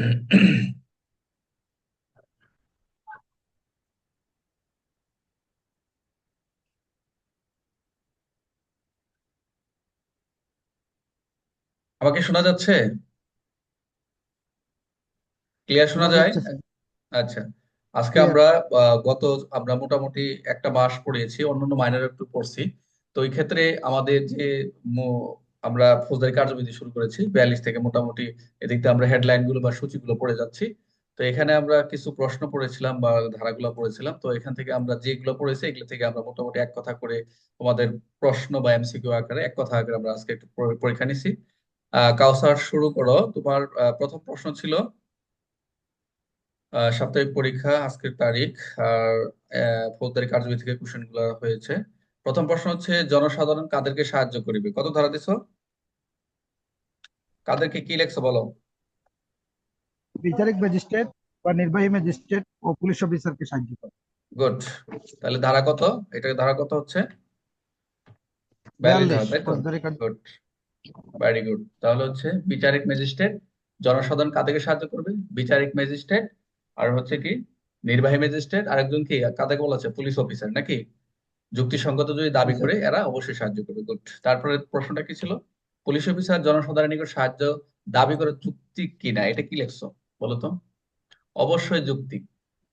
আমাকে শোনা যাচ্ছে? ক্লিয়ার শোনা যায়? আচ্ছা। আজকে আমরা গত আমরা মোটামুটি একটা মাস পড়িয়েছি অন্যান্য মাইনর একটু পড়ছি। তো এই ক্ষেত্রে আমাদের যে আমরা ফৌজদারি কার্যবিধি শুরু করেছি। বিয়াল্লিশ থেকে মোটামুটি এদিক আমরা হেডলাইনগুলো বা সূচিগুলো পড়ে যাচ্ছি। তো এখানে আমরা কিছু প্রশ্ন পড়েছিলাম বা ধারাগুলো পড়েছিলাম। তো এখান থেকে আমরা যেগুলো পড়েছি, এগুলো থেকে আমরা মোটামুটি এক কথা করে তোমাদের প্রশ্ন বা এমসিকিউ আকারে এক কথা আকারে আমরা আজকে একটু পরীক্ষা নিছি। কাউসার, শুরু করো। তোমার প্রথম প্রশ্ন ছিল সাপ্তাহিক পরীক্ষা আজকের তারিখ, আর ফৌজদারি কার্যবিধি থেকে কোশ্চেনগুলো হয়েছে। প্রথম প্রশ্ন হচ্ছে জনসাধারণ কাদেরকে সাহায্য করিবে? কত ধারা দিছো? কাদেরকে কি লেখছো বলো? বিচারিক ম্যাজিস্ট্রেট বা নির্বাহী ম্যাজিস্ট্রেট ও পুলিশ অফিসারকে সাহায্য করে। গুড। তাহলে ধারা কত? এটা ধারা কত হচ্ছে? গুড ভেরি গুড তাহলে হচ্ছে বিচারিক ম্যাজিস্ট্রেট জনসাধারণ কাদেরকে সাহায্য করবে? বিচারিক ম্যাজিস্ট্রেট আর হচ্ছে কি নির্বাহী ম্যাজিস্ট্রেট আরেকজন কি? কাদেরকে বলা আছে পুলিশ অফিসার নাকি? যুক্তিসঙ্গত যদি দাবি করে এরা অবশ্যই সাহায্য করবে। গুড তারপরে প্রশ্নটা কি ছিল? পুলিশ অফিসার জনসাধারণের নিকট সাহায্য দাবি করে যুক্তি কিনা এটা কি লেখছো বলো তো? অবশ্যই যুক্তি।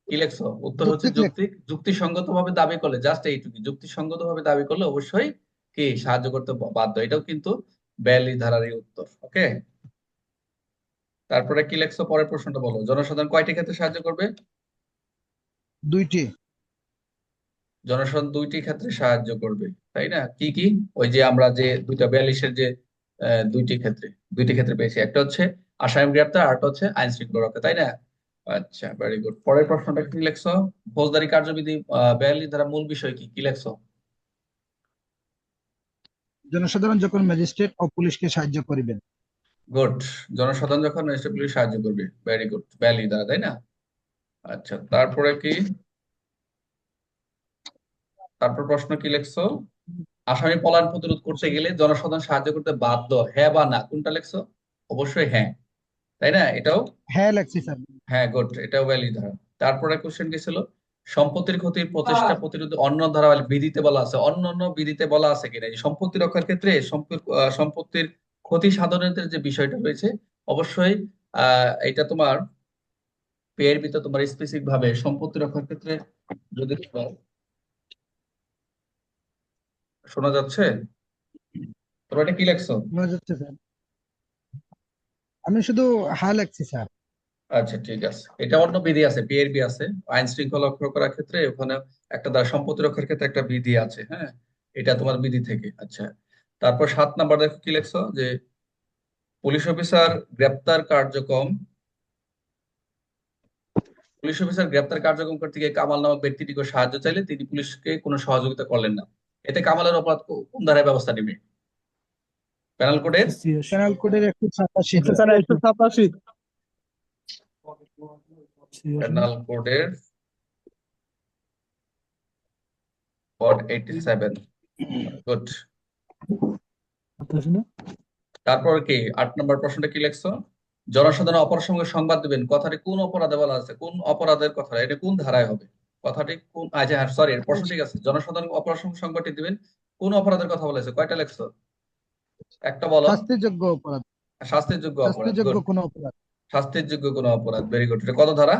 কি লেখছো? উত্তর হচ্ছে যুক্তি। যুক্তিসঙ্গত ভাবে দাবি করলে জাস্ট এইটুকু যুক্তিসঙ্গত ভাবে দাবি করলে অবশ্যই কি? সাহায্য করতে বাধ্য। এটাও কিন্তু বিয়াল্লিশ ধারারই উত্তর। ওকে? তারপরে কি লেখছো? পরের প্রশ্নটা বলো। জনসাধারণ কয়টি ক্ষেত্রে সাহায্য করবে? দুইটি। জনসাধারণ দুইটি ক্ষেত্রে সাহায্য করবে তাই না? কি কি? ওই যে আমরা যে দুইটা বিয়াল্লিশের যে দুইটি ক্ষেত্রে দুইটি ক্ষেত্রে পেয়েছি। একটা হচ্ছে আসামি গ্রেপ্তার আর একটা হচ্ছে আইন শৃঙ্খলা রক্ষা তাই না? আচ্ছা ভেরি গুড পরের প্রশ্নটা কি লেখছো? ফৌজদারি কার্যবিধি বিয়াল্লিশ ধারা মূল বিষয় কি? কি লেখছো? জনসাধারণ যখন ম্যাজিস্ট্রেট ও পুলিশকে সাহায্য করিবেন। গুড। জনসাধারণ যখন ম্যাজিস্ট্রেট পুলিশ সাহায্য করবে ভেরি গুড বিয়াল্লিশ ধারা তাই না? আচ্ছা তারপরে কি? তারপর প্রশ্ন কি লেখছো? আসামি পলায়ন প্রতিরোধ করতে গেলে জনসাধারণ সাহায্য করতে বাধ্য হ্যাঁ বা না কোনটা লেখছো? অবশ্যই হ্যাঁ। তাই না? এটাও? হ্যাঁ লেখছি স্যার। হ্যাঁ গুড এটাও ভ্যালিড ধারা তারপরে কোশ্চেন কি ছিল? সম্পত্তির ক্ষতির প্রচেষ্টা প্রতিরোধে অন্য ধারা বিধিতে বলা আছে। অন্য অন্য বিধিতে বলা আছে কিনা? এই সম্পত্তি রক্ষার ক্ষেত্রে সম্পত্তি সম্পত্তির ক্ষতি সাধনের যে বিষয়টা রয়েছে অবশ্যই আহ এটা তোমার পেয়ের ভিতরে তোমার স্পেসিফিক ভাবে সম্পত্তি রক্ষার ক্ষেত্রে যদি তোমার শোনা যাচ্ছে? তোমরা এটা কি লেখছো? শোনা যাচ্ছে স্যার। আমি শুধু হ্যাঁ লেখছি স্যার। আচ্ছা ঠিক আছে। এটা অন্য বিধি আছে পিআরবি আছে। আইন শৃঙ্খলা রক্ষা করার ক্ষেত্রে ওখানে একটা দ্বারা সম্পত্তি রক্ষার ক্ষেত্রে একটা বিধি আছে হ্যাঁ? এটা তোমার বিধি থেকে আচ্ছা। তারপর সাত নাম্বার দেখো কি লেখছো? যে পুলিশ অফিসার গ্রেপ্তার কার্যক্রম পুলিশ অফিসার গ্রেপ্তার কার্যক্রম করতে গিয়ে কামাল নামক ব্যক্তিটিকে সাহায্য চাইলে তিনি পুলিশকে কোনো সহযোগিতা করলেন না। এতে কামালের অপরাধ কোন ধারায় ব্যবস্থা নেবে? পেনাল কোডের প্যানাল কোডের একশো সাতাশি। একশো সাতাশি কোডের গুড তারপর কি? আট নম্বর প্রশ্নটা কি লিখছো? জনসাধারণ অপরাধ সঙ্গে সংবাদ দিবেন। কথাটি কোন অপরাধে বলা আছে? কোন অপরাধের কথা? এটা কোন ধারায় হবে? কথাটি কোন আচ্ছা হ্যাঁ সরি প্রশ্ন ঠিক আছে। জনসাধারণ অপরাধ দিবেন। কোন অপরাধের কথা বলেছে? কয়টা লিখছো? একটা বলো। শাস্তিযোগ্য অপরাধ। শাস্তির যোগ্য অপরাধ শাস্তিযোগ্য কোনো অপরাধ। শাস্তির যোগ্য কোনো অপরাধ। ভেরি গুড এটা কত ধারা?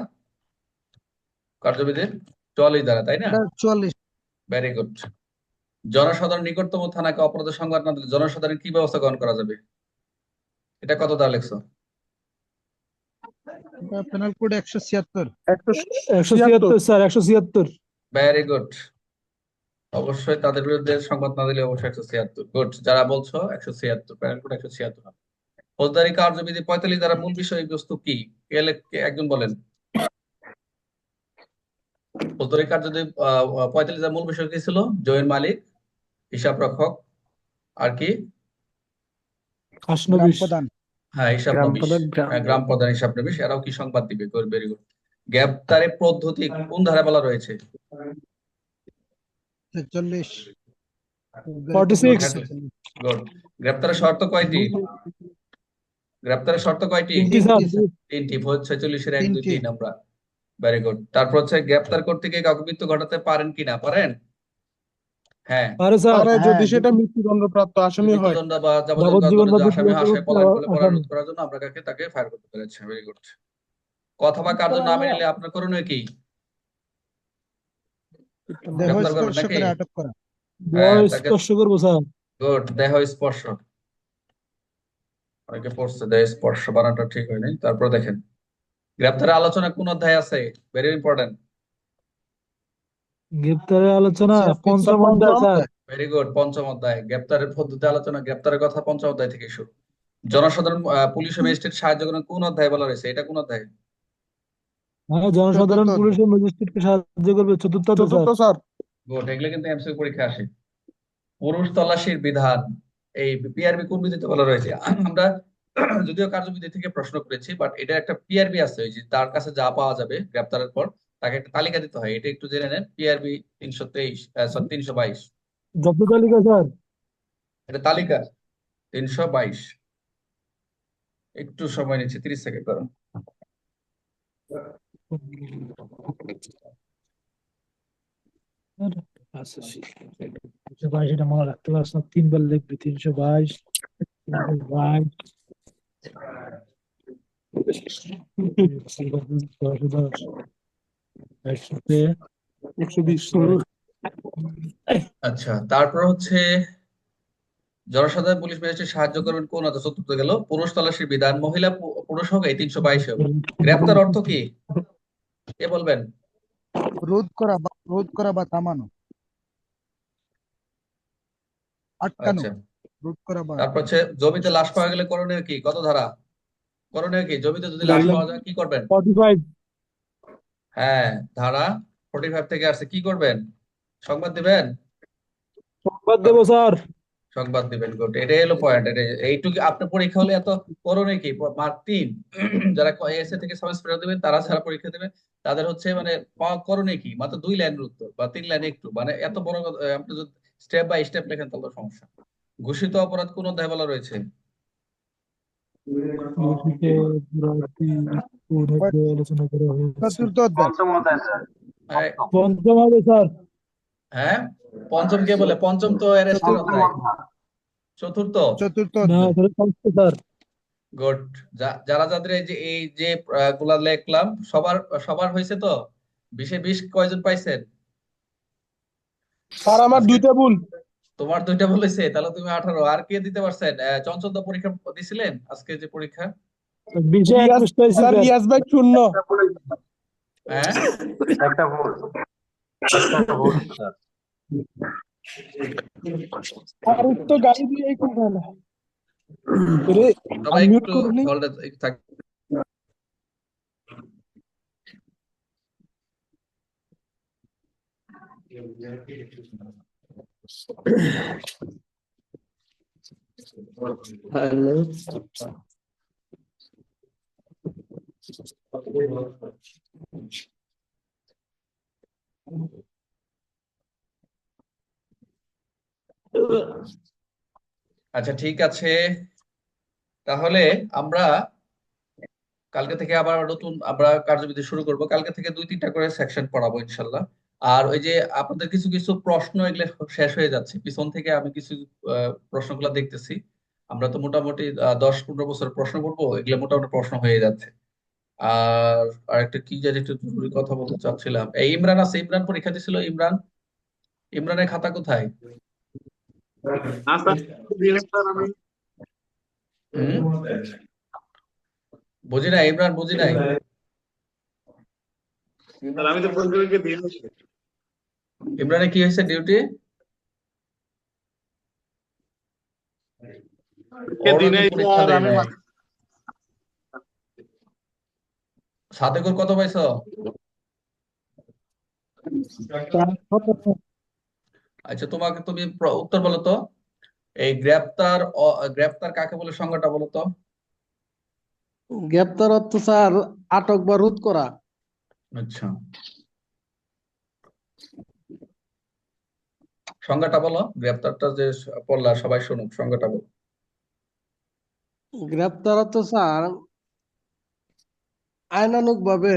কার্যবিধির চুয়াল্লিশ ধারা তাই না? চুয়াল্লিশ। ভেরি গুড জনসাধারণ নিকটতম থানাকে অপরাধের সংবাদ না দিলে জনসাধারণ কি ব্যবস্থা গ্রহণ করা যাবে? এটা কত ধারা লিখছো? এটা প্যানাল কোড একশো ছিয়াত্তর। একশো ছিয়াত্তর স্যার একশো ছিয়াত্তর। ভেরি গুড অবশ্যই তাদের বিরুদ্ধে সংবাদ না দিলে অবশ্যই একশো ছিয়াত্তর। গুড যারা বলছো একশো ছিয়াত্তর প্যানেল কোড একশো ছিয়াত্তর ফৌজদারি কার্যবিধি পঁয়তাল্লিশ দ্বারা মূল বিষয়বস্তু কি? একজন বলেন। ফৌজদারি কার্যবিধি পঁয়তাল্লিশ দ্বারা মূল বিষয় কি ছিল? জয়ের মালিক হিসাব রক্ষক আর কি? প্রধান হ্যাঁ হিসাব গ্রাম নবিশ। প্রধান গ্রাম হ্যাঁ, গ্রাম প্রধান হিসাব নবিশ। এরাও কি সংবাদ দিবে? ভেরি গুড গ্রেপ্তারের পদ্ধতি কোন ধারা বলা রয়েছে? ছেচল্লিশ ফর্টি সিক্স গুড গ্রেপ্তারের শর্ত কয়টি? গ্রেপ্তারের শর্ত কয়টি? তিনটি স্যার তিনটি, স্যার। ছেচল্লিশের এক দুই তিনটি। তিন আমরা। ভেরি গুড তারপর হচ্ছে গ্রেপ্তার করতে গিয়ে কাউকে মৃত্যু ঘটাতে পারেন কিনা পারেন? হ্যাঁ। আরে স্যার আরে যদি হ্যাঁ, সেটা মৃত্যুদণ্ডপ্রাপ্ত আসামি হয়। মৃত্যুদণ্ড বা যাবজ্জীবন যাবজ্জীবন দণ্ড যদি আসামি হয় আসামি পলায়ন করলে করার জন্য কাকে তাকে ফায়ার করতে পেরেছি। ভেরি গুড কথা বা কার্য না মেনে নিলে আপনার করণীয় কি? দেহ স্পর্শ নাকি? করে আটক করা। হ্যাঁ, দেহ তাকে- স্পর্শ করব স্যার। গুড দেহ স্পর্শ। অনেকে পড়ছে দেহ স্পর্শ বানানটা ঠিক হয়নি। তারপর দেখেন। গ্রেপ্তারের আলোচনা কোন অধ্যায় আছে? ভেরি ইম্পর্টেন্ট গ্রেপ্তারের আলোচনা স্যার, পঞ্চম পঞ্চম অধ্যায় স্যার। ভেরি গুড পঞ্চম অধ্যায়। গ্রেপ্তারের পদ্ধতি আলোচনা গ্রেপ্তারের কথা পঞ্চম অধ্যায় থেকে শুরু। জনসাধারণ পুলিশ ও ম্যাজিস্ট্রেট সাহায্য করেন। কোন অধ্যায় বলা রয়েছে এটা কোন অধ্যায়? হ্যাঁ জনসাধারণ পুলিশ ও ম্যাজিস্ট্রেটকে সাহায্য করবে। চতুর্থ চতুর্থ স্যার। গুড এগুলো কিন্তু এমসিকিউ পরীক্ষা আসে। পুরুষ তল্লাশির বিধান এই পিআরবি কোন বিধিতে বলা রয়েছে? আমরা যদিও কার্যবিধি থেকে প্রশ্ন করেছি বাট এটা একটা পিআরবি আছে ওই যে তার কাছে যা পাওয়া যাবে গ্রেপ্তারের পর। তাকে একটা তালিকা দিতে হয় এটা একটু জেনে নেন পিআরবি তিনশো তেইশ সরি তিনশো বাইশ। জব্দ তালিকা স্যার? এটা তালিকা তিনশো বাইশ। একটু সময় নিচ্ছে তিরিশ সেকেন্ড করুন। আচ্ছা তিনশো বাইশ এটা মনে রাখতে পারছ না তিনবার লিখবি তিনশো বাইশ তিনশো বাইশ। দশ আচ্ছা তারপর হচ্ছে জনসাধারণ পুলিশ ম্যাজিস্ট্রেট সাহায্য করবেন কোন অধ্যায় চতুর্থ গেল? পুরুষ তল্লাশির বিধান মহিলা পুরুষ হোক এই তিনশো বাইশ হবে গ্রেপ্তার অর্থ কি? কে বলবেন? রোধ করা বা রোধ করা বা থামানো। আটকানো। আচ্ছা। রোধ করা বা তারপর হচ্ছে জমিতে লাশ পাওয়া গেলে করণীয় কি? কত ধারা? করণীয় কি? জমিতে যদি লাশ পাওয়া যায় কি করবেন? হ্যাঁ ধারা ফোর্টি ফাইভ থেকে আসছে কি করবেন? সংবাদ দিবেন? সংবাদ দেবো স্যার। সংবাদ দিবেন গুড এটাই হলো পয়েন্ট এটা এইটুকু আপনার পরীক্ষা হলে এত করণীয় কি? মার্ক তিন। যারা এসএ থেকে সায়েন্স ফেরত দেবেন তারা যারা পরীক্ষা দেবেন তাদের হচ্ছে মানে করণীয় কি? মাত্র দুই লাইনের উত্তর বা তিন লাইন একটু। মানে এত বড় আপনি যদি স্টেপ বাই স্টেপ লেখেন তাহলে সমস্যা। ঘোষিত অপরাধ কোন অধ্যায় বলা রয়েছে? আলোচনা করা হয়েছে চতুর্থ অধ্যায় হ্যাঁ, পঞ্চম হবে স্যার হ্যাঁ পঞ্চম কে বলে পঞ্চম তো অ্যারেস্টের অধ্যায় চতুর্থ চতুর্থ স্যার গুড যারা যাদের এই যে এই যে গুলা লিখলাম সবার সবার হয়েছে তো? বিশে বিশ কয়জন পাইছেন স্যার আমার দুইটা ভুল। তোমার দুইটা ভুল হয়েছে তাহলে তুমি আঠারো। আর কে দিতে পারছেন? আহ, চঞ্চল দা পরীক্ষা দিছিলেন আজকে যে পরীক্ষা? রিয়াজ- ভাই শূন্য। আর তো গাড়ি দিয়ে করবে না। রে সবাই unmute একটু করুন নি। হলডে থাক আচ্ছা ঠিক আছে। তাহলে আমরা কালকে থেকে আবার নতুন, আমরা কার্যবিধি শুরু করব। কালকে থেকে দুই, তিনটা করে সেকশন পড়াবো, ইনশাল্লাহ। আর ওই যে আপনাদের কিছু কিছু প্রশ্ন এগুলো শেষ হয়ে যাচ্ছে। পিছন থেকে আমি কিছু প্রশ্নগুলো দেখতেছি। আমরা তো মোটামুটি দশ, পনেরো বছর প্রশ্ন করব, এগুলো মোটামুটি প্রশ্ন হয়ে যাচ্ছে। আর আরেকটা কি জানি একটু জরুরি কথা বলতে চাচ্ছিলাম। এই ইমরান আছে ইমরান পরীক্ষা দিছিল ইমরান? ইমরানের খাতা কোথায়? হুম? বুঝি নাই ইমরান বুঝি নাই। আমি তো ইমরানের কি হয়েছে ডিউটি? দিনে পরীক্ষা দেয় আমি সাদেকুর কত পাইছো? আচ্ছা তোমাকে তুমি উত্তর বলো তো। এই গ্রেপ্তার গ্রেপ্তার কাকে বলে সংজ্ঞাটা বলো তো। গ্রেপ্তার অর্থ স্যার আটক বা রোধ করা। আচ্ছা। সংজ্ঞাটা বলো গ্রেপ্তারটা যে পড়লা সবাই শুনুক সংজ্ঞাটা বলো। গ্রেপ্তার তো স্যার আইনানুগ ভাবে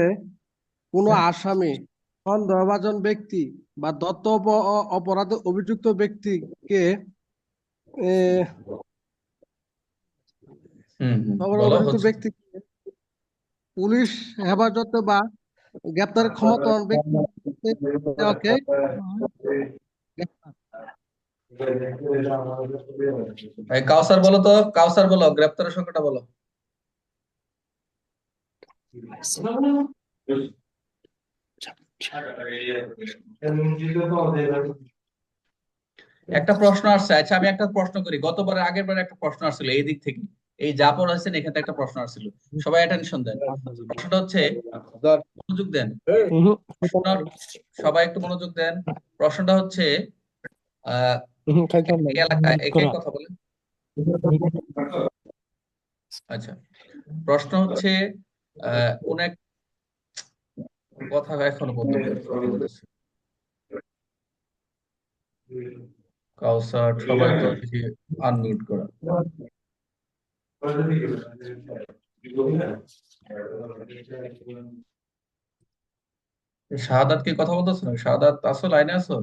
কোনো আসামি সন্দেহভাজন ব্যক্তি বা দত্ত অপ- অপরাধে অভিযুক্ত ব্যক্তিকে এ, হুম হুম তারপরে বলো অভিযুক্ত হচ্ছে। ব্যক্তি পুলিশ হেফাজতে বা গ্রেপ্তারের ক্ষমতা ব্যক্তি ওকে এই কাউসার বলো তো কাউসার বলো গ্রেপ্তারের সংখ্যাটা বলো। একটা প্রশ্ন আসছে আচ্ছা আমি একটা প্রশ্ন করি। গতবারের আগের বারে একটা প্রশ্ন আসছিল, এই দিক থেকে। এই যা পড়াচ্ছেন এখান একটা প্রশ্ন আসছিল। সবাই অ্যাটেনশন দেন। প্রশ্নটা হচ্ছে, মনোযোগ দেন। সবাই একটু মনোযোগ দেন। প্রশ্নটা হচ্ছে, আহ কথা বলেন আচ্ছা। প্রশ্ন হচ্ছে এক কথা এখনও পারছি কাউসার সবাই তো দেখি আনমিউট করা। শাহাদাত কি কথা বলতেছো? না শাহাদাত আসো লাইনে আছো?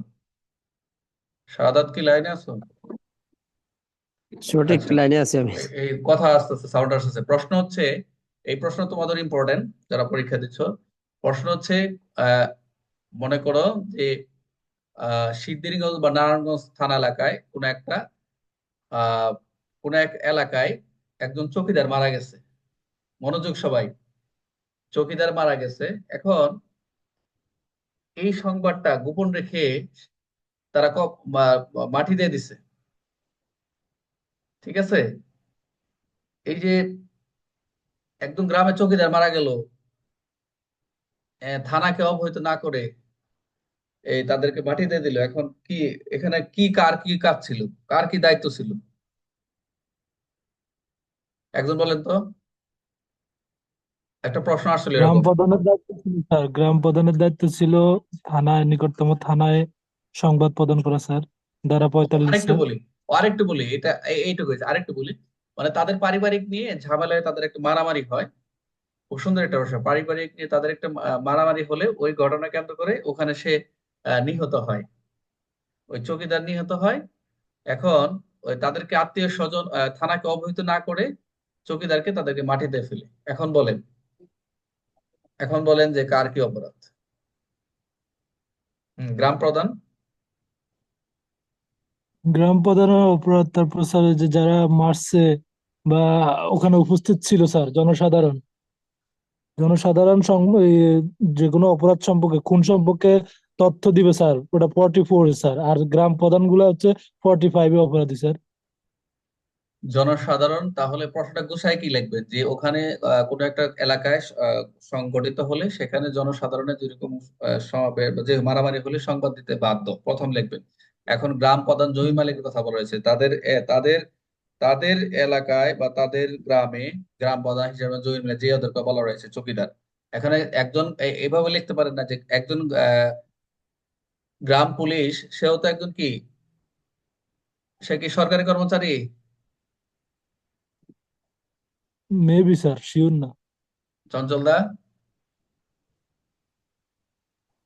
শাহাদাত কি লাইনে আছো? সঠিক লাইনে আছি আমি। এই কথা আসতেছে সাউন্ড আসতেছে। প্রশ্ন হচ্ছে এই প্রশ্ন তোমাদের ইম্পর্টেন্ট যারা পরীক্ষা দিচ্ছ। প্রশ্ন হচ্ছে মনে করো যে সিদ্ধিরগঞ্জ বা নারায়ণগঞ্জ থানা এলাকায় কোন একটা কোন এক এলাকায় একজন চৌকিদার মারা গেছে। মনোযোগ সবাই। চৌকিদার মারা গেছে। এখন এই সংবাদটা গোপন রেখে তারা মাটি দিয়ে দিছে। ঠিক আছে? এই যে একদম গ্রামে চৌকিদার মারা গেল। আহ, থানাকে অবহিত না করে এই তাদেরকে মাটি দিয়ে দিল। এখন কি এখানে কি কার কি কাজ ছিল? কার কি দায়িত্ব ছিল? একজন বলেন তো। একটা প্রশ্ন আসলে গ্রাম এরকম প্রধানের দায়িত্ব ছিল স্যার। গ্রাম প্রধানের দায়িত্ব ছিল থানায় নিকটতম থানায় সংবাদ প্রদান করা স্যার। ধারা পঁয়তাল্লিশ আরেকটু বলি আরেকটু বলি এটা এইটুকু আরেকটু বলি মানে তাদের পারিবারিক নিয়ে ঝামেলায় তাদের একটা মারামারি হয়। খুব সুন্দর একটা বিষয়। পারিবারিক নিয়ে তাদের একটা মারামারি হলে ওই ঘটনা কেন্দ্র করে ওখানে সে নিহত হয়। ওই চৌকিদার নিহত হয়। এখন ওই তাদেরকে আত্মীয় স্বজন থানাকে অবহিত না করে চৌকিদারকে তাদেরকে মাটিতে ফেলে। এখন বলেন এখন বলেন যে কার কি অপরাধ? গ্রাম প্রধান। গ্রাম প্রধানের অপরাধ তারপর স্যার যে যারা মারছে বা ওখানে উপস্থিত ছিল স্যার, জনসাধারণ। জনসাধারণ যে কোনো অপরাধ সম্পর্কে, খুন সম্পর্কে তথ্য দিবে স্যার। ওটা ফর্টি ফোর স্যার। আর গ্রাম প্রধানগুলা হচ্ছে ফর্টি ফাইভে অপরাধী, স্যার। জনসাধারণ, তাহলে প্রশ্নটা গুছায় কি লিখবেন যে ওখানে কোনো একটা এলাকায় সংগঠিত হলে সেখানে জনসাধারণের যেরকম যে মারামারি হলে সংবাদ দিতে বাধ্য। প্রথম লিখবেন এখন গ্রাম প্রধান জমি মালিকের কথা বলা হয়েছে। তাদের তাদের তাদের এলাকায় বা তাদের গ্রামে গ্রাম প্রধান হিসেবে জমি মালিক যে ওদেরকে বলা রয়েছে চৌকিদার। এখানে একজন এভাবে লিখতে পারেন না যে একজন আহ, গ্রাম পুলিশ সেও তো একজন কি? সে কি সরকারি কর্মচারী? মেবি স্যার শিওর না। চঞ্চল দা?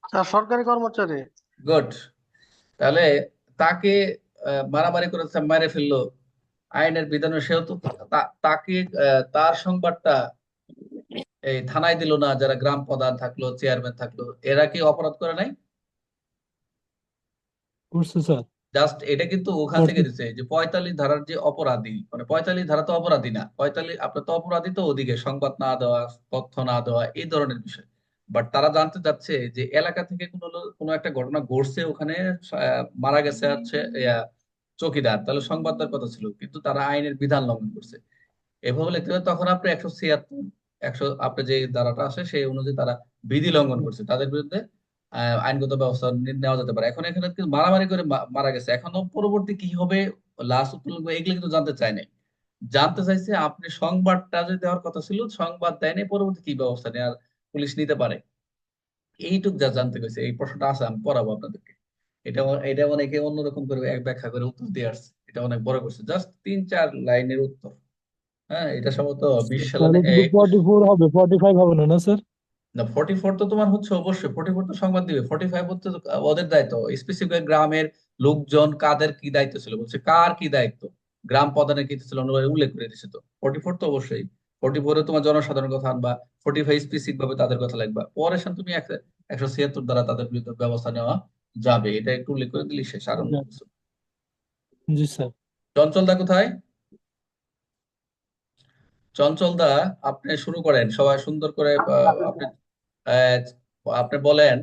স্যার সরকারি কর্মচারী। গুড তাহলে তাকে মারামারি করেছে মেরে ফেলল। আইনের বিধানে সেহেতু তাকে তার সংবাদটা এই থানায় দিল না যারা গ্রাম প্রধান থাকল চেয়ারম্যান থাকল এরা কি অপরাধ করে নাই? জাস্ট এটা কিন্তু ওখান থেকে দিচ্ছে যে পঁয়তাল্লিশ ধারার যে অপরাধী মানে পঁয়তাল্লিশ ধারা তো অপরাধী না পঁয়তাল্লিশ আপনার তো অপরাধী তো ওদিকে সংবাদ না দেওয়া তথ্য না দেওয়া এই ধরনের বিষয়। বাট তারা জানতে চাচ্ছে যে এলাকা থেকে কোনো কোনো একটা ঘটনা ঘটছে ওখানে মারা গেছে হচ্ছে চৌকিদার, তাহলে সংবাদ দেওয়ার কথা ছিল, কিন্তু তারা আইনের বিধান লঙ্ঘন করছে। এভাবে লিখতে হবে তখন আপনি একশো ছিয়াত্তর, একশো, আপনি যে ধারাটা আছে, সেই অনুযায়ী তারা বিধি লঙ্ঘন করছে। তাদের বিরুদ্ধে আইনগত ব্যবস্থা নেওয়া যেতে পারে। এখন এখানে মারামারি করে মারা গেছে। এখনও পরবর্তী কি হবে, লাশ উত্তোলন এগুলো কিন্তু জানতে চায় নাই। জানতে চাইছে আপনি সংবাদটা যে দেওয়ার কথা ছিল, সংবাদ দেয় দেয়নি পরবর্তী কি ব্যবস্থা নেওয়ার পুলিশ নিতে পারে? এইটুক যা জানতে গেছে, এই প্রশ্নটা আছে, আমি পড়াবো আপনাদেরকে। এটা এটা অনেকে অন্যরকম করে এক ব্যাখ্যা করে উত্তর দিয়ে আসছে। এটা অনেক বড় করছে জাস্ট তিন চার লাইনের উত্তর। হ্যাঁ এটা সম্ভবত বিশ সালে ফর্টি ফোর হবে ফর্টি ফাইভ হবে না না স্যার না ফর্টি ফোর তো তোমার হচ্ছে অবশ্যই। ফর্টি ফোর তো সংবাদ দিবে। ফর্টি ফাইভ হচ্ছে ওদের দায়িত্ব। স্পেসিফিক গ্রামের লোকজন কাদের কি দায়িত্ব ছিল? বলছে কার কি দায়িত্ব? গ্রাম প্রধানের কি ছিল? উল্লেখ করে দিছে তো। ফর্টি ফোর তো অবশ্যই। ফর্টি ফোরে তোমার জনসাধারণ কথা আনবা। ফর্টি ফাইভ স্পেসিফিক ভাবে তাদের কথা লিখবা। পরে তুমি একশো ছিয়াত্তর দ্বারা তাদের বিরুদ্ধে ব্যবস্থা নেওয়া যাবে এটা একটু উল্লেখ করে দিলি শেষ আর অন্য কিছু। জি স্যার। চঞ্চল দা কোথায়? চঞ্চল দা আপনি শুরু করেন সবাই সুন্দর করে আহ, আপনি আপনি বলেন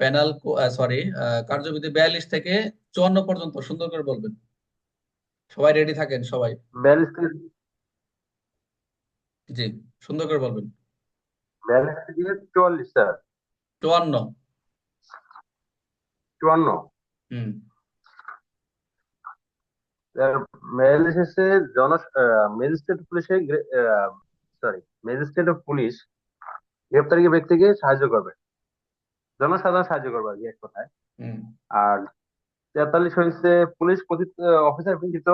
প্যানেল সরি কার্যবিধি বিয়াল্লিশ থেকে চুয়ান্ন পর্যন্ত সুন্দর করে বলবেন। সবাই রেডি থাকেন সবাই। বিয়াল্লিশ জি সুন্দর করে বলবেন। বিয়াল্লিশ থেকে চুয়াল্লিশ স্যার। চুয়ান্ন। চুয়ান্ন। হচ্ছে জন ম্যাজিস্ট্রেট পুলিশে সরি ম্যাজিস্ট্রেট অফ পুলিশ গ্রেপ্তারী ব্যক্তিকে সাহায্য করবে। জনসাধারণ সাহায্য করবে আর কি এক কথায়। হুম। আর তেতাল্লিশ হয়েছে পুলিশ অফিসার ব্যতীত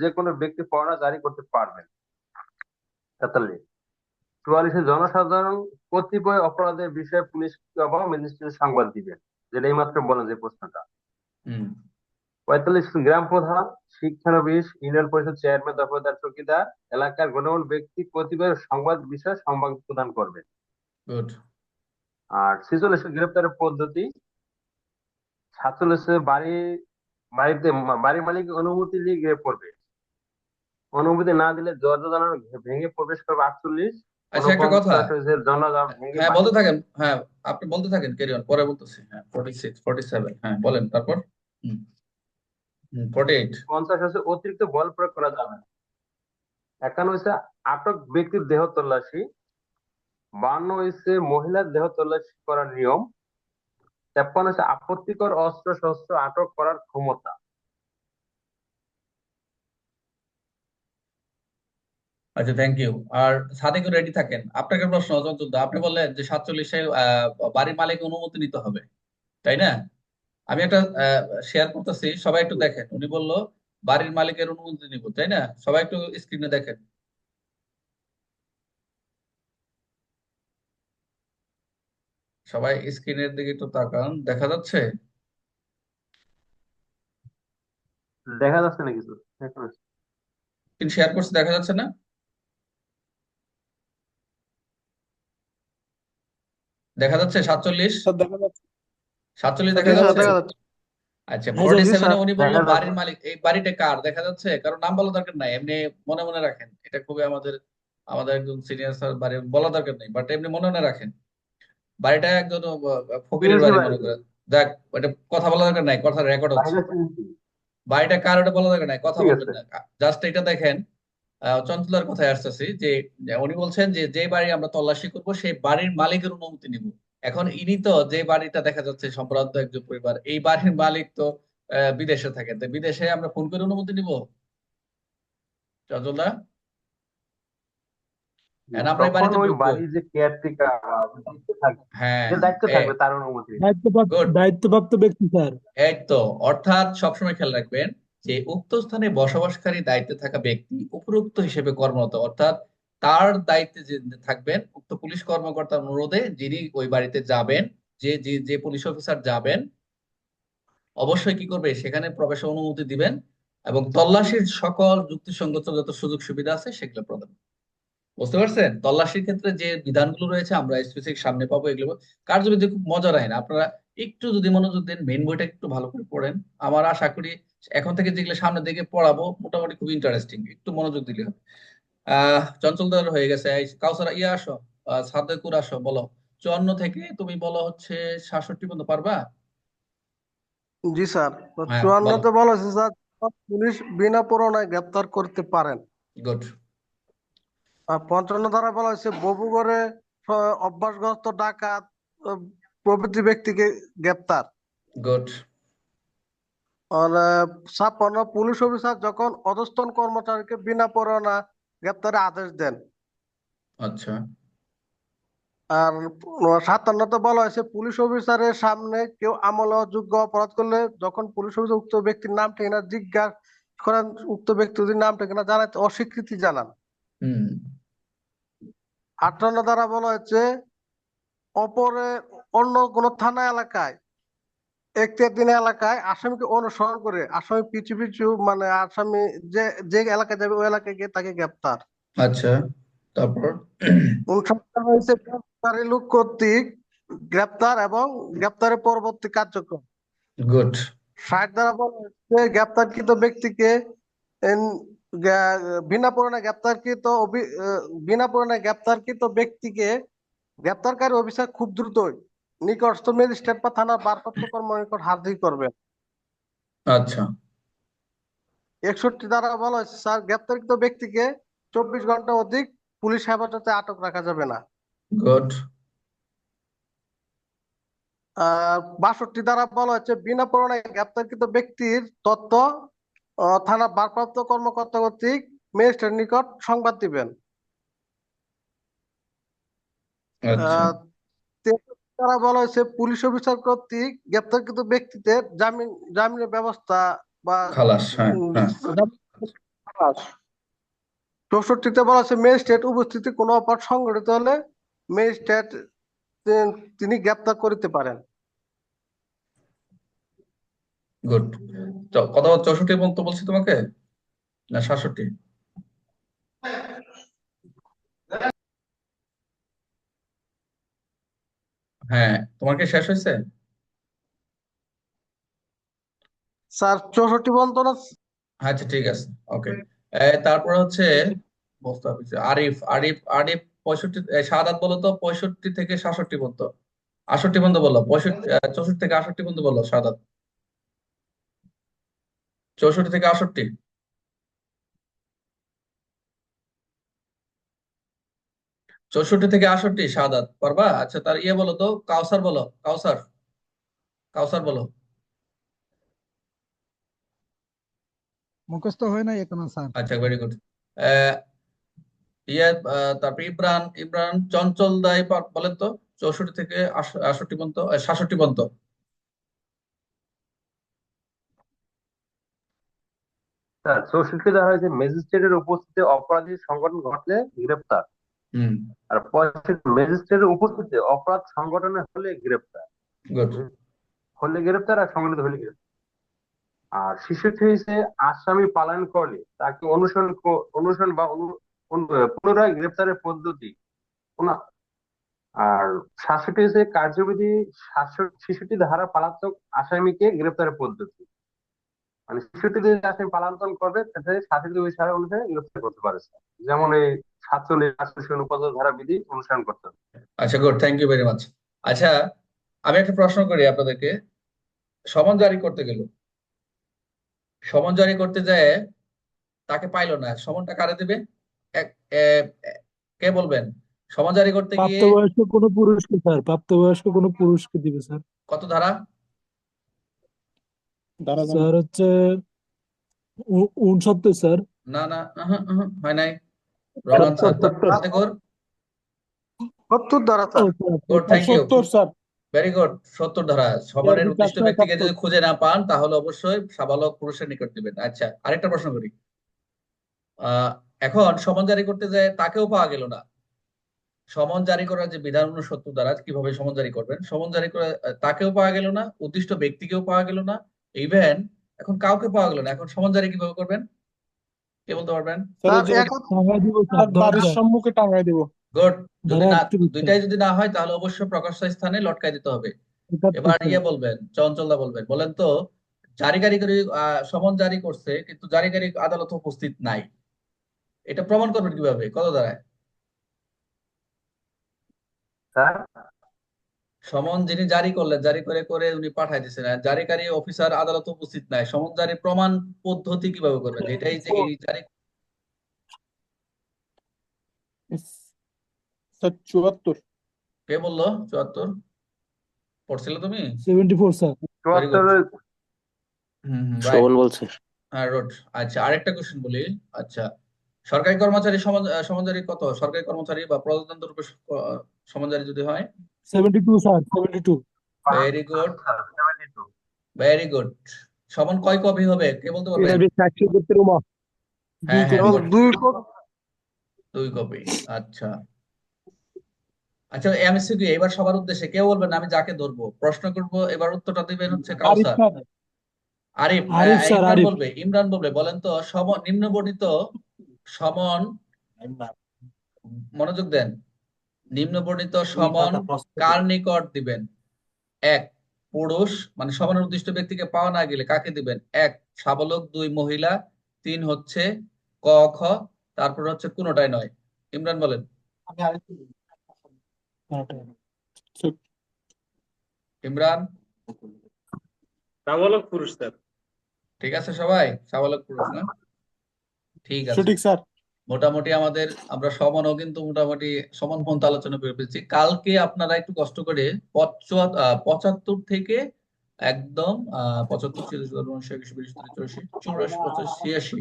যে কোনো ব্যক্তি পরোয়ানা জারি করতে পারবেন তেতাল্লিশ। চুয়াল্লিশে জনসাধারণ কতিপয় অপরাধের বিষয়ে পুলিশ বা ম্যাজিস্ট্রেট সংবাদ দিবেন যেটা এইমাত্র বলেন যে প্রশ্নটা। পঁয়তাল্লিশ গ্রাম প্রধান শিক্ষানবিশ ইউনিয়ন পরিষদ চেয়ারম্যান দফাদার চৌকিদার এলাকার গণমান্য ব্যক্তি কতিপয় সংবাদ বিষয়ে সংবাদ প্রদান করবে। আর ছেচল্লিশ গ্রেপ্তারের পদ্ধতি সাতচল্লিশে বাড়ি বাড়িতে বাড়ি মালিক অনুমতি নিয়ে গ্রেপ করবে অনুমতি না দিলে দরজা জানানো ভেঙে প্রবেশ করবে আটচল্লিশ আচ্ছা একটা কথা। হ্যাঁ বলতে থাকেন হ্যাঁ আপনি বলতে থাকেন ক্যারি অন পরে বলতেছি। হ্যাঁ ফর্টি সিক্স ফর্টি সেভেন হ্যাঁ বলেন তারপর? হুম। হচ্ছে অতিরিক্ত বল প্রয়োগ করা যাবে না। একান্ন হচ্ছে আটক ব্যক্তির দেহ তল্লাশি। বান্ন হচ্ছে মহিলার দেহ তল্লাশি করার নিয়ম। তেপ্পান্ন হচ্ছে আপত্তিকর অস্ত্র শস্ত্র আটক করার ক্ষমতা। আচ্ছা থ্যাংক ইউ আর রেডি থাকেন। আপনাকে প্রশ্ন আপনি বললেন যে সাতচল্লিশে বাড়ির মালিক অনুমতি নিতে হবে তাই না? আমি একটা শেয়ার করতেছি সবাই একটু দেখেন। উনি বলল বাড়ির মালিকের অনুমতি নিব তাই না? সবাই একটু স্ক্রিনে দেখেন। সবাই স্ক্রিনের দিকে একটু তাকান দেখা যাচ্ছে? দেখা যাচ্ছে না কিছু স্ক্রিন শেয়ার করছে দেখা যাচ্ছে না? দেখা যাচ্ছে সাতচল্লিশ? স্যার দেখা যাচ্ছে। সাতচল্লিশ দেখা যাচ্ছে? আচ্ছা ফোর্টি সেভেনে। উনি বাড়ির। মালিক এই বাড়িটা কার? দেখা যাচ্ছে? কারণ নাম বলা দরকার নাই এমনি মনে মনে রাখেন। এটা খুবই আমাদের আমাদের একজন সিনিয়র স্যার বাড়ি বলা দরকার নেই বাট এমনি মনে মনে রাখেন। বাড়িটা একজন ফকিরের বাড়ি। মনে করে যাক এটা কথা বলা দরকার নাই কথা রেকর্ড হচ্ছে। বাড়িটা কার ওটা বলা দরকার নাই কথা বলবেন না। জাস্ট এটা দেখেন চঞ্চলার কথায় আসতেছি যে যে উনি বলছেন যে যে বাড়ি আমরা তল্লাশি করব সেই বাড়ির মালিকের অনুমতি নিব। এখন ইনি তো যে বাড়িটা দেখা যাচ্ছে সম্ভ্রান্ত একজন পরিবার এই বাড়ির মালিক তো বিদেশে থাকে। তো বিদেশে আমরা ফোন করে অনুমতি নিব? চঞ্চলদা হ্যাঁ দায়িত্ব থাকবে তার অনুমতি দায়িত্বপ্রাপ্ত ব্যক্তি স্যার। অর্থাৎ সবসময় খেয়াল রাখবেন যে উক্ত স্থানে বসবাসকারী দায়িত্বে থাকা ব্যক্তি উপরোক্ত হিসেবে কর্মরত, অর্থাৎ তার দায়িত্বে যে থাকবেন, উক্ত পুলিশ কর্মকর্তার অনুরোধে যিনি ওই বাড়িতে যাবেন, যে যে পুলিশ অফিসার যাবেন, অবশ্যই কি করবে? সেখানে প্রবেশের অনুমতি দিবেন এবং তল্লাশির সকল যুক্তিসঙ্গত যত সুযোগ সুবিধা আছে সেগুলো প্রদান বুঝতে পারছেন? তল্লাশির ক্ষেত্রে যে বিধানগুলো রয়েছে, আমরা স্পেসিফিক সামনে পাবো এগুলো। কার্যবিধি খুব মজা রাখেন আপনারা একটু যদি মনোযোগ দেন মেন বইটা একটু ভালো করে পড়েন। আমার আশা করি এখন থেকে যেগুলো সামনের দিকে পড়াবো মোটামুটি খুব ইন্টারেস্টিং একটু মনোযোগ দিলে হবে। আহ চঞ্চলদার হয়ে গেছে। কাউসারা ইয়ে আসো সাদেকুর আসো বলো। চুয়ান্ন থেকে তুমি বলো হচ্ছে সাতষট্টি পর্যন্ত পারবা? জি স্যার। হ্যাঁ, চুয়ান্নতে বলা। হয়েছে স্যার পুলিশ বিনা পরোয়ানায় গ্রেপ্তার করতে পারেন। গুড পঞ্চান্ন ধারা বলা হয়েছে ববুগড়ে অভ্যাসগ্রস্ত ডাকাত প্রভৃতি ব্যক্তিকে গ্রেপ্তার। গুড ছাপ্পান্ন পুলিশ অফিসার যখন অধস্তন কর্মচারীকে বিনা পরোয়ানা গ্রেপ্তারের আদেশ দেন আচ্ছা আর সাতান্নতে বলা হয়েছে পুলিশ অফিসারের সামনে কেউ আমল অযোগ্য অপরাধ করলে যখন পুলিশ অফিসার উক্ত ব্যক্তির নাম ঠিকানা জিজ্ঞাসা করেন উক্ত ব্যক্তি যদি নাম ঠিকানা জানাতে অস্বীকৃতি জানান হুম আটান্ন দ্বারা বলা হচ্ছে অপরে অন্য কোনো থানা এলাকায় এখতিয়ার দিন এলাকায় আসামিকে অনুসরণ করে আসামি পিছু পিছু মানে আসামি যে যে এলাকায় যাবে ওই এলাকায় গিয়ে তাকে গ্রেপ্তার। আচ্ছা তারপর? হয়েছে গ্রেপ্তারি লোক কর্তৃক গ্রেপ্তার এবং গ্রেপ্তারের পরবর্তী কার্যক্রম। গুড। ষাট দ্বারা বলা গ্রেপ্তারকৃত ব্যক্তিকে বিনা পরোয়ানায় গ্রেপ্তারকৃত বিনা পরোয়ানায় গ্রেপ্তারকৃত ব্যক্তিকে গ্রেপ্তারকারী অফিসার খুব দ্রুতই নিকটস্থ ম্যাজিস্ট্রেট বা থানার ভারপ্রাপ্ত কর্ম নিকট হাজির করবে আচ্ছা। একষট্টি দ্বারা বলা হয়েছে স্যার গ্রেপ্তারকৃত ব্যক্তিকে চব্বিশ ঘণ্টা অধিক পুলিশ হেফাজতে আটক রাখা যাবে না। গুড বাষট্টি দ্বারা বলা হচ্ছে বিনা পরোয়ানায় গ্রেপ্তারকৃত ব্যক্তির তথ্য থানার ভারপ্রাপ্ত কর্মকর্তা কর্তৃক ম্যাজিস্ট্রেট নিকট সংবাদ দিবেন। দ্বারা বলা হয়েছে পুলিশ অফিসার কর্তৃক গ্রেপ্তারকৃত ব্যক্তিদের জামিন জামিনের ব্যবস্থা বা খালাস হ্যাঁ হ্যাঁ। চৌষট্টিতে বলা হচ্ছে ম্যাজিস্ট্রেট উপস্থিতি কোনো অপরাধ সংঘটিত হলে ম্যাজিস্ট্রেট তিনি গ্রেপ্তার করিতে পারেন। গুড কত চৌষট্টি পর্যন্ত বলছি তোমাকে? না সাতষট্টি? হ্যাঁ তোমার কি শেষ হয়েছে? স্যার চৌষট্টি পর্যন্ত না? আচ্ছা ঠিক আছে ওকে। তারপর হচ্ছে মোস্তাফিজ আরিফ আরিফ আরিফ পঁয়ষট্টি শাহাদাত বলো তো পঁয়ষট্টি থেকে সাতষট্টি পর্যন্ত। আটষট্টি পর্যন্ত বলো পঁয়ষট্টি চৌষট্টি থেকে আটষট্টি পর্যন্ত বলো শাহাদাত চৌষট্টি থেকে আটষট্টি। চৌষট্টি থেকে আটষট্টি শাহাদাত পারবা? আচ্ছা তার ইয়ে বলো তো কাউসার বলো কাউসার কাউসার বলো। মুখস্থ হয় নাই এখনও স্যার। আচ্ছা ভেরি গুড ইয়ে আহ, তারপর ইমরান ইমরান চঞ্চল দাই বলেন তো চৌষট্টি থেকে আটষট্টি পর্যন্ত সাতষট্টি পর্যন্ত। স্যার চৌষট্টি ধারা হয়েছে ম্যাজিস্ট্রেটের উপস্থিতিতে অপরাধী সংগঠন ঘটলে গ্রেপ্তার। আর পঁয়ষট্টি ম্যাজিস্ট্রেটের উপস্থিতিতে অপরাধ সংগঠনে হলে গ্রেপ্তার। হলে গ্রেপ্তার আর সংগঠিত হলে গ্রেপ্তার। আর শিশুটি হয়েছে আসামি পালন করলে তাকে অনুসরণ অনুসরণ বা পুনরায় গ্রেপ্তারের পদ্ধতি আর সাতষট্টি হয়েছে কার্যবিধি সাতষট্টি শিশুটি ধারা পালাতক আসামিকে গ্রেপ্তারের পদ্ধতি। মানে শিশুটি যদি আসামি পালান্তন করবে তাতে সাতষট্টি ওই ধারা অনুসারে গ্রেপ্তার করতে পারে। যেমন এই সাতচল্লিশ আটচল্লিশ অনুপাত ধারা বিধি অনুসরণ করতে হবে। আচ্ছা good thank you very much আচ্ছা আমি একটা প্রশ্ন করি আপনাদেরকে। সমন জারি করতে গেল। সমন জারি করতে যায় তাকে পাইলো না। সমনটা কারে দেবে? কে বলবেন? সমন জারি করতে গিয়ে প্রাপ্তবয়স্ক কোনো পুরুষকে স্যার। প্রাপ্তবয়স্ক কোনো পুরুষকে দিবে স্যার। কত ধারা? স্যার হচ্ছে উনসত্তর স্যার। না না হয় নাই। রং আনসার কর সত্তর। থ্যাংক ইউ সত্তর স্যার। ভেরি গুড সত্তর ধারা উদ্দিষ্ট ব্যক্তিকে যদি খুঁজে না পান তাহলে অবশ্যই সাবালক পুরুষের নিকট দিবেন। আচ্ছা আরেকটা প্রশ্ন করি। আহ এখন সমন জারি করতে যায় তাকেও পাওয়া গেল না। সমন জারি করার যে বিধান উনসত্তর দ্বারা কীভাবে সমন জারি করবেন? সমন জারি করে তাকেও পাওয়া গেল না উদ্দিষ্ট ব্যক্তিকেও পাওয়া গেল না ইভেন এখন কাউকে পাওয়া গেল না এখন সমন জারি কীভাবে করবেন? কে বলতে পারবেন? স্যার ওই যে স্যার, এখন টাঙ্গাই দিব স্যার তার বাড়ির সম্মুখে টাঙায় দিব। গুড যদি না দুইটাই যদি না হয় তাহলে অবশ্যই প্রকাশ্য স্থানে লটকাই দিতে হবে। এবার ইয়ে বলবেন চঞ্চলদা বলবেন। বলেন তো জারিকারী করে আহ, সমন জারি করছে কিন্তু জারিকারী আদালত উপস্থিত নাই। এটা প্রমাণ করবেন কীভাবে? কত দ্বারায় স্যার সমন যিনি জারি করলেন জারি করে করে উনি পাঠাই দিয়েছেন। আর জারিকারী অফিসার আদালতে উপস্থিত নাই। সমন জারি প্রমাণ পদ্ধতি কীভাবে করবেন? এটাই যে এই জারি চুয়াত্তর। কে বলল? চুয়াত্তর? পড়ছিলে তুমি? সেভেন্টি ফোর স্যার বলছে। হ্যাঁ রোড। আচ্ছা আরেকটা কোশ্চেন বলি। আচ্ছা সরকারি কর্মচারী সমাজ সমাজজারি কত? সরকারি কর্মচারী বা প্রজাতন্ত্র রূপে যদি হয়? Seventy two sir seventy two very good very good সমান কয় কপি হবে? কে বলতে হ্যাঁ হ্যাঁ দুই কপি দুই কপি আচ্ছা। আচ্ছা এমসিকিউ এবার সবার উদ্দেশ্যে কেউ বলবেন আমি যাকে ধরবো? প্রশ্ন করব এবার উত্তরটা দিবেন হচ্ছে আরিফ কাউসার আরিফ আরিফ স্যার, ইমরান আরিফ। বলবে ইমরান বলবে বলেন তো সম নিম্নবর্ণিত সমন মনোযোগ দেন। নিম্নবর্ণিত সমন কার। নিকট দিবেন? এক পুরুষ মানে সমান উদ্দিষ্ট ব্যক্তিকে পাওয়া না গেলে কাকে দিবেন? এক সাবলক দুই মহিলা তিন হচ্ছে ক খ তারপর হচ্ছে কোনোটাই নয়। ইমরান বলেন। ইমরান? শাবলক পুরুষ স্যার। ঠিক আছে সবাই? সাবলক পুরুষ না? ঠিক আছে। সঠিক স্যার। মোটামুটি আমাদের, আমরা সমানও কিন্তু মোটামুটি সমান পন্থা আলোচনা করে ফেলছি। কালকে আপনারা একটু কষ্ট করে পঁচাত্তর থেকে একদম পঁচাত্তর, ছিয়াশি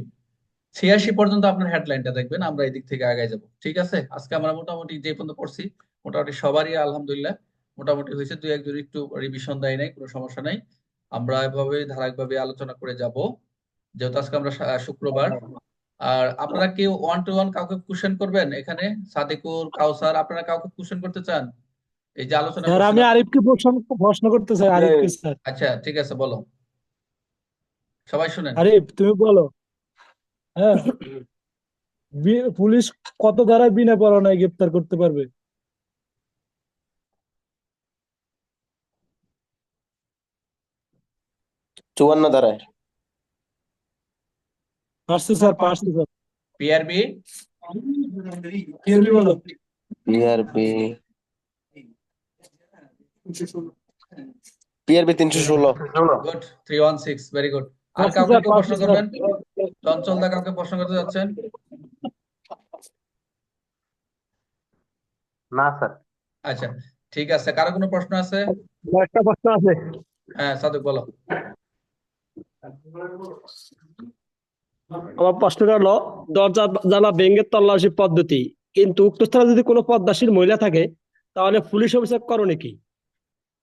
ছিয়াশি পর্যন্ত আপনার হেডলাইনটা দেখবেন, আমরা এদিক থেকে আগায় যাব। ঠিক আছে? আজকে আমরা মোটামুটি যে পর্যন্ত পড়ছি, মোটামুটি সবারই আলহামদুলিল্লাহ মোটামুটি হয়েছে, দুই একজন একটু রিভিশন দেয় নাই, কোনো সমস্যা নাই। আমরা এভাবে ধারাবাহিকভাবে আলোচনা করে যাব। যেহেতু আজকে আমরা শুক্রবার আর আপনারা কেউ ওয়ান টু ওয়ান কাউকে কোশ্চেন করবেন? এখানে সাদিকুর কাউসার আপনারা কাউকে কোশ্চেন করতে চান? এই যে আলোচনা স্যার আমি আরিফকে প্রশ্ন প্রশ্ন করতে চাই আরিফকে স্যার। আচ্ছা ঠিক আছে বলো। সবাই শুনেন। আরিফ তুমি বলো। হ্যাঁ পুলিশ কত ধারায় বিনা পরোয়ানায় গ্রেফতার করতে পারবে? চুয়ান্ন ধারায়। পারছে স্যার পারছে স্যার। পিআরবি ক্লিয়ারলি বলো। পিআরবি পিআরবি তিনশো ষোলো। Good three one six very good আর কাউকে প্রশ্ন করবেন? চঞ্চল দা কাউকে প্রশ্ন করতে যাচ্ছেন? না স্যার। আচ্ছা ঠিক আছে। কারও কোনো প্রশ্ন আছে? একটা প্রশ্ন আছে। হ্যাঁ সাদিক বলো। আমার প্রশ্নটা হলো দরজা জানা ভেঙে তল্লাশি পদ্ধতি। কিন্তু উক্ত স্থানে যদি কোনো পদ্মাসীর মহিলা থাকে তাহলে পুলিশ অফিসার করণে কি?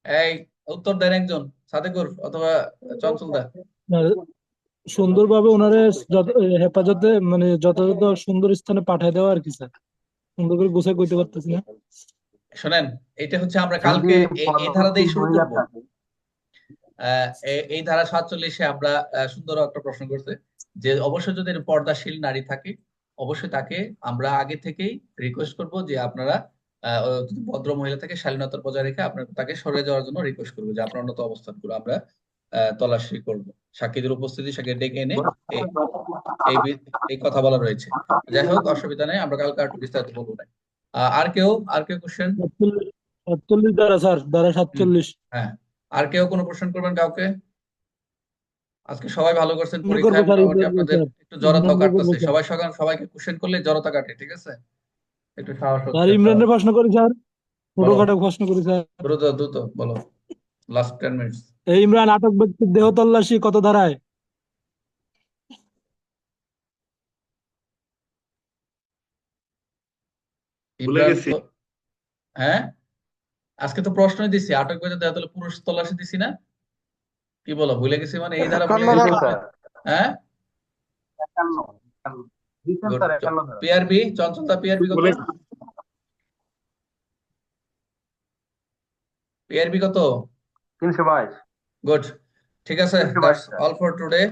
এই উত্তর দেন একজন সাদিকুর অথবা চঞ্চল দা আর সুন্দরভাবে ওনারে হেফাজতে মানে যথাযথ সুন্দর স্থানে পাঠিয়ে দেওয়া আর কি স্যার। সুন্দর করে গুছাই কইতে পারতেছি না। শোনেন এটা হচ্ছে আমরা কালকে এই এই ধারা দিয়ে শুরু করব। আহ, এই ধারা সাতচল্লিশে আমরা আহ, সুন্দর একটা প্রশ্ন করছে যে অবশ্যই যদি পর্দাশীল নারী থাকে অবশ্যই তাকে আমরা আগে থেকেই রিকোয়েস্ট করব যে আপনারা যদি ভদ্র মহিলা থেকে শালীনতার বজায় রেখে আপনার তাকে সরে যাওয়ার জন্য রিকোয়েস্ট করব যে আপনার উন্নত অবস্থানগুলো আমরা আহ, তল্লাশি করব। সাক্ষীদের উপস্থিতি সাক্ষী ডেকে এনে এই কথা বলা রয়েছে। যাই হোক অসুবিধা নেই আমরা কালকে একটু বিস্তারিত বলব না। আর কেউ আর কেউ কোশ্চেন সাতচল্লিশ সাতচল্লিশ দ্বারা স্যার দ্বারা সাতচল্লিশ। হ্যাঁ আর কেউ কোনো কোশ্চেন করবেন কাউকে? আজকে সবাই ভালো করছেন পরীক্ষায় মোটামুটি আপনাদের একটু জড়তাও কাটতেছে। সবাই সকাল সবাইকে কোশ্চেন করলে জড়তা কাটে ঠিক আছে? একটু সাহস স্যার হচ্ছে ইমরানের প্রশ্ন করি স্যার। বলো। ছোটখাটো প্রশ্ন করি স্যার। দ্রুত দ্রুত বলো। লাস্ট টেন মিনিটস এই ইমরান আটক ব্যক্তির দেহ তল্লাশি কত ধারায়? ভুলে ইমরান গেছি। তো হ্যাঁ? আজকে তো প্রশ্নই দিছি আটক বেজে দেওয়া তাহলে পুরুষ তল্লাশি দিছি না? কি বলো ভুলে গেছি মানে এই ধারা ভুলে গেছি। হ্যাঁ? পিআরবি চঞ্চলতা পিআরবি কত? পিআরবি কত? তিনশো বাইশ। গুড। ঠিক আছে। All for today.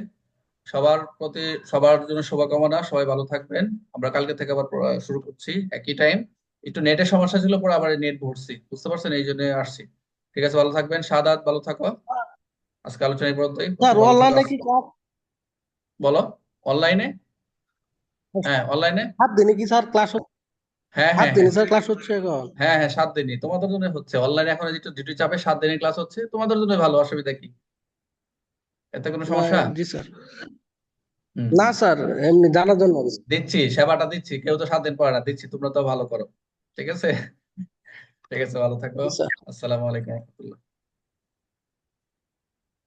সবার প্রতি সবার জন্য শুভকামনা সবাই ভালো থাকবেন। আমরা কালকে থেকে আবার শুরু করছি একই টাইম একটু নেটের সমস্যা ছিল পরে আবার নেট ভরছি। বুঝতে পারছেন? এই জন্য আসছি। ঠিক আছে ভালো থাকবেন। সাদাত ভালো থাকো। আজকে আলোচনা এই পর্যন্তই। স্যার অনলাইনে কি বলো অনলাইনে হ্যাঁ। অনলাইনে সাত দিনে কি স্যার ক্লাস হ্যাঁ সাত হ্যাঁ দিনে হ্যাঁ। স্যার ক্লাস হচ্ছে এখন? হ্যাঁ হ্যাঁ সাত দিনই। তোমাদের জন্য হচ্ছে। অনলাইনে এখন একটু ডিউটি চাপে সাত দিনের ক্লাস হচ্ছে। তোমাদের জন্য ভালো অসুবিধা কি? এতে কোনো সমস্যা? জি স্যার। না স্যার এমনি জানার জন্য দিচ্ছি সেবাটা দিচ্ছি। কেউ তো সাত দিন পরে না। দিচ্ছি তোমরা তো ভালো করো। ঠিক আছে? ঠিক আছে ভালো থাকো। আসসালামু আলাইকুম রহমতুল্লাহ।